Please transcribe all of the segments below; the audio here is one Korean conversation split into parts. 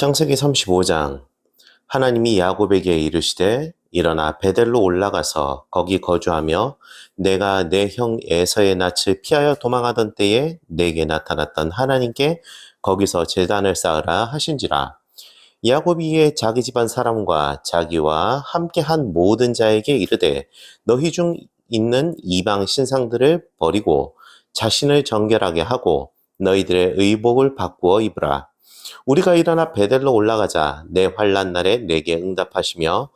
창세기 35장. 하나님이 야곱에게 이르시되 일어나 베델로 올라가서 거기 거주하며 내가 내 형 에서의 낯을 피하여 도망하던 때에 내게 나타났던 하나님께 거기서 제단을 쌓으라 하신지라. 야곱이 이에 자기 집안 사람과 자기와 함께 한 모든 자에게 이르되 너희 중 있는 이방 신상들을 버리고 자신을 정결하게 하고 너희들의 의복을 바꾸어 입으라 우리가 일어나 베델로 올라가자. 내 환란 날에 내게 응답하시며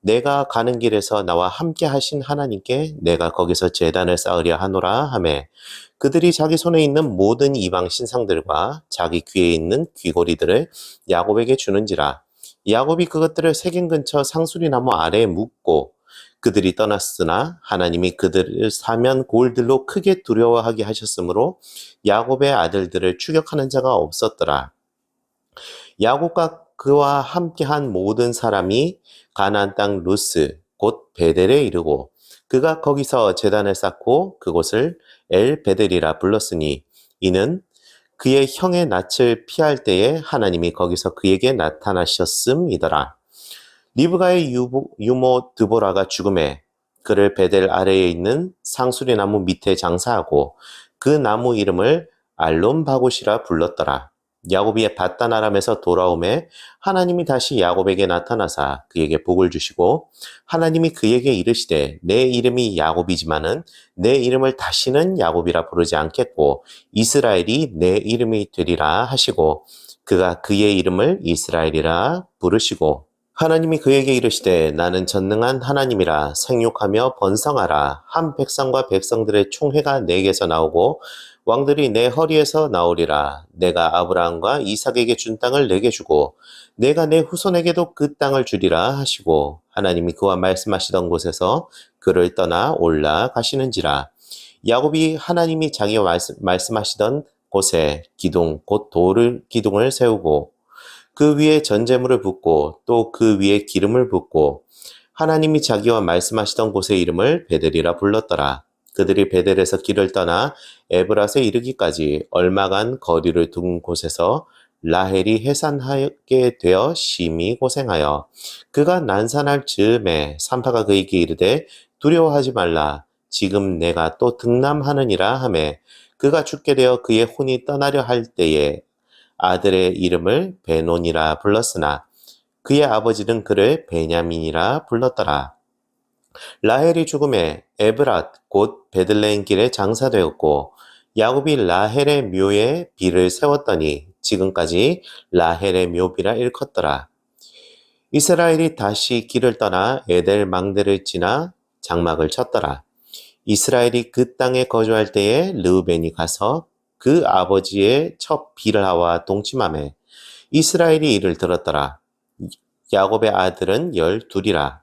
내가 가는 길에서 나와 함께 하신 하나님께 내가 거기서 제단을 쌓으려 하노라 하매. 그들이 자기 손에 있는 모든 이방 신상들과 자기 귀에 있는 귀고리들을 야곱에게 주는지라. 야곱이 그것들을 세겜 근처 상수리 나무 아래에 묻고 그들이 떠났으나 하나님이 그들을 사면 골들로 크게 두려워하게 하셨으므로 야곱의 아들들을 추격하는 자가 없었더라. 야곱과 그와 함께한 모든 사람이 가나안 땅 루스 곧 베델에 이르고 그가 거기서 제단을 쌓고 그곳을 엘 베델이라 불렀으니 이는 그의 형의 낯을 피할 때에 하나님이 거기서 그에게 나타나셨음이더라. 리브가의 유모, 유모 드보라가 죽음에 그를 베델 아래에 있는 상수리 나무 밑에 장사하고 그 나무 이름을 알론바곳이라 불렀더라. 야곱이 바단 아람에서 돌아오매 하나님이 다시 야곱에게 나타나사 그에게 복을 주시고 하나님이 그에게 이르시되 내 이름이 야곱이지만은 내 이름을 다시는 야곱이라 부르지 않겠고 이스라엘이 내 이름이 되리라 하시고 그가 그의 이름을 이스라엘이라 부르시고 하나님이 그에게 이르시되 나는 전능한 하나님이라 생육하며 번성하라. 한 백성과 백성들의 총회가 내게서 나오고 왕들이 내 허리에서 나오리라. 내가 아브라함과 이삭에게 준 땅을 내게 주고 내가 내 후손에게도 그 땅을 주리라 하시고 하나님이 그와 말씀하시던 곳에서 그를 떠나 올라가시는지라. 야곱이 하나님이 자기와 말씀, 말씀하시던 곳에 기둥 곧 돌을 기둥을 세우고 그 위에 전제물을 붓고 또 그 위에 기름을 붓고 하나님이 자기와 말씀하시던 곳의 이름을 베델이라 불렀더라. 그들이 베델에서 길을 떠나 에브라스에 이르기까지 얼마간 거리를 둔 곳에서 라헬이 해산하게 되어 심히 고생하여 그가 난산할 즈음에 산파가 그에게 이르되 두려워하지 말라 지금 내가 또 등남하느니라 하매 그가 죽게 되어 그의 혼이 떠나려 할 때에 아들의 이름을 베논이라 불렀으나 그의 아버지는 그를 베냐민이라 불렀더라. 라헬이 죽음에 에브랏 곧 베들레헴 길에 장사되었고 야곱이 라헬의 묘에 비를 세웠더니 지금까지 라헬의 묘비라 일컫더라. 이스라엘이 다시 길을 떠나 에델 망대를 지나 장막을 쳤더라. 이스라엘이 그 땅에 거주할 때에 르우벤이 가서 그 아버지의 첫 비를하와 동침함에 이스라엘이 이를 들었더라. 야곱의 아들은 열둘이라.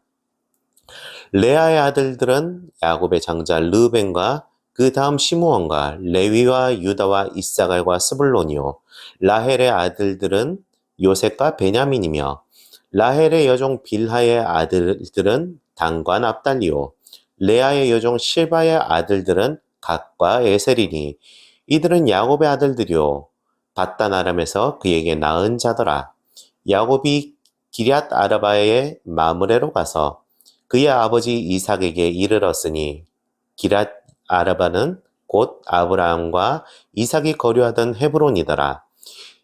레아의 아들들은 야곱의 장자 르벤과 그 다음 시므온과 레위와 유다와 이사갈과 스불론이요. 라헬의 아들들은 요셉과 베냐민이며 라헬의 여종 빌하의 아들들은 단과 납달리요. 레아의 여종 실바의 아들들은 각과 에셀이니 이들은 야곱의 아들들이요. 바단 아람에서 그에게 낳은 자더라. 야곱이 기럇 아르바의 마므레로 가서 그의 아버지 이삭에게 이르렀으니 기랏 아르바는 곧 아브라함과 이삭이 거류하던 헤브론이더라.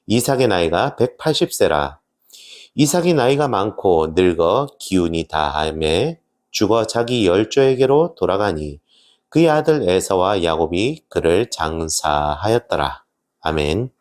이삭의 나이가 180세라. 이삭이 나이가 많고 늙어 기운이 다함에 죽어 자기 열조에게로 돌아가니 그의 아들 에서와 야곱이 그를 장사하였더라. 아멘.